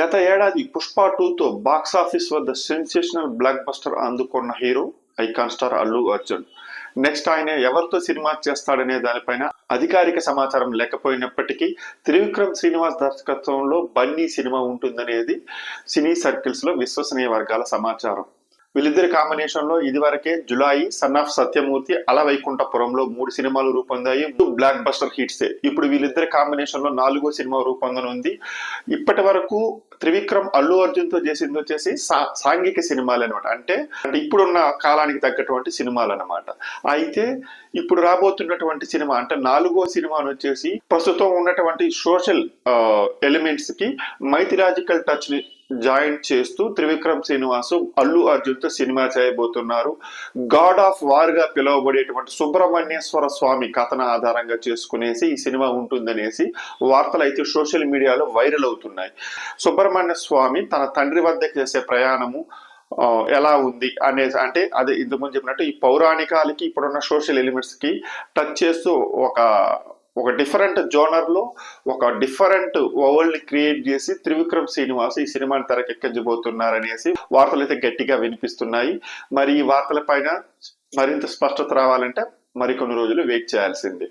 గత ఏడాది పుష్ప టూతో బాక్స్ ఆఫీస్ వద్ద సెన్సేషనల్ బ్లాక్ బస్టర్ అందుకున్న hero icon star Allu Arjun. Next ఆయన ఎవరితో సినిమా చేస్తాడనే దానిపైన అధికారిక సమాచారం లేకపోయినప్పటికీ త్రివిక్రమ్ శ్రీనివాస్ దర్శకత్వంలో బన్నీ సినిమా ఉంటుందనేది సినీ సర్కిల్స్లో విశ్వసనీయ వర్గాల సమాచారం. వీళ్ళిద్దరి కాంబినేషన్లో ఇదివరకే జులాయి సన్ ఆఫ్ సత్యమూర్తి అల వైకుంఠపురంలో మూడు సినిమాలు రూపొందాయి బ్లాక్ బస్టర్ హిట్సే. ఇప్పుడు వీళ్ళిద్దరి కాంబినేషన్లో నాలుగో సినిమా రూపొందనుంది ఇప్పటి వరకు త్రివిక్రమ్ అల్లు అర్జున్తో చేసింది వచ్చేసి సా- సాంఘిక సినిమాలు అనమాట అంటే అంటే ఇప్పుడున్న కాలానికి తగ్గటువంటి సినిమాలు అనమాట అయితే ఇప్పుడు రాబోతున్నటువంటి సినిమా అంటే నాలుగో సినిమాను వచ్చేసి ప్రస్తుతం ఉన్నటువంటి సోషల్ ఎలిమెంట్స్కి మైథిలాజికల్ టచ్ని జాయింట్ చేస్తూ త్రివిక్రమ్ శ్రీనివాసు అల్లు అర్జున్తో సినిమా చేయబోతున్నారు. గాడ్ ఆఫ్ వార్గా పిలువబడేటువంటి సుబ్రహ్మణ్యేశ్వర స్వామి కథన ఆధారంగా చేసుకునేసి ఈ సినిమా ఉంటుందనేసి వార్తలు అయితే సోషల్ మీడియాలో వైరల్ అవుతున్నాయి. సుబ్రహ్మణ్య స్వామి తన తండ్రి వద్ద చేసే ప్రయాణము ఎలా ఉంది అనే అంటే అదే ఇంతకుముందు చెప్పినట్టు ఈ పౌరాణికాలకి ఇప్పుడున్న సోషల్ ఎలిమెంట్స్కి టచ్ చేస్తూ ఒక ఒక డిఫరెంట్ జోనర్లో ఒక డిఫరెంట్ వరల్డ్ని క్రియేట్ చేసి త్రివిక్రమ్ శ్రీనివాస్ ఈ సినిమాని తెరకెక్కించబోతున్నారనేసి వార్తలు అయితే గట్టిగా వినిపిస్తున్నాయి. మరి ఈ వార్తల పైన మరింత స్పష్టత రావాలంటే మరికొన్ని రోజులు వెయిట్ చేయాల్సిందే.